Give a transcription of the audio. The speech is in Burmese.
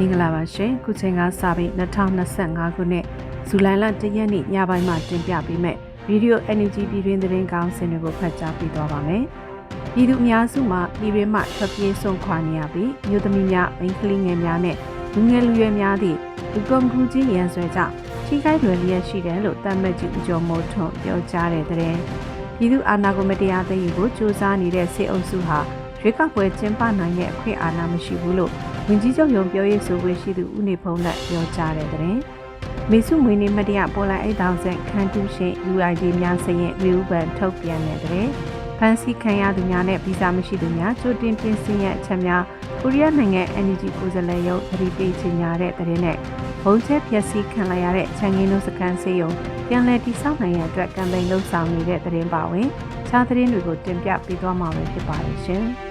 မင်္ဂလာပါရှင်ခုချိန်ကစပြီး2025ခုနှစ်ဇူလိုင်လ1ရက်နေ့ညပိုင်းမှာတင်ပြပေးမယ့် Video Energy ပြည်တွင်းသတင်းကောင်းစင်တွေကိုဖတ်ကြားပေးသွားပါမယ်။ပြည်သူအများစုမှာပြည်တွင်းမှာထွက်ပြေးဆုံးခွာနေရပြီးမြို့သမီးများမိန်းကလေးငယ်များနဲ့လူငယ်လူရွယ်များသည့်လူကုန်ကူးခြင်းရန်ဆွဲကြောင့်ထိခိုက်လွယ်လျက်ရှိတယ်လို့တမ်မတ်ကြီးဦးကျော်မိုးထွန်းပြောကြားတဲ့တဲ့ပြည်သူအာဏာကိုမတရားသိမ်းယူဖို့ကြိုးစားနေတဲ့စေအုပ်စုဟာ ရွေးကောက်ပွဲကျင်းပနိုင်တဲ့အခွင့်အာဏာမရှိဘူးလို့ဝင်ကြီးချုပ်ရုံပြောရေးဆိုခွင့်ရှိသူဦးနေဖုံးလက်ပြောကြားတဲ့တဲ့မေစုမွေနေမတရားပေါ်လိုက်အိတ်တောင်ဆန်ခန်းတူးရှင် UID များစရင်ဝေဥပန်ထုတ်ပြန်တဲ့တဲ့ဖန်စီခံရသူများနဲ့ဗီဇာမရှိသူများကြိုတင်ပြင်ဆင်ရအချက်များကိုရီးယားနိုင်ငံ NUG ကိုယ်စားလှယ်ရုံးသတိပေးချင်ညာတဲ့တဲ့နဲ့ဘုံချက်ပျက်စီးခံလိုက်ရတဲ့ချန်ငင်းတို့စကန်စေယုံပြန်လည်တိစောက်နိုင်ရန်အတွက်ကမ်ပိန်းလှုပ်ဆောင်နေတဲ့တဲ့ပါဝင်ခြားသတင်းတွေကိုတင်ပြပေးသွားမှာဖြစ်ပါတယ်ရှင်။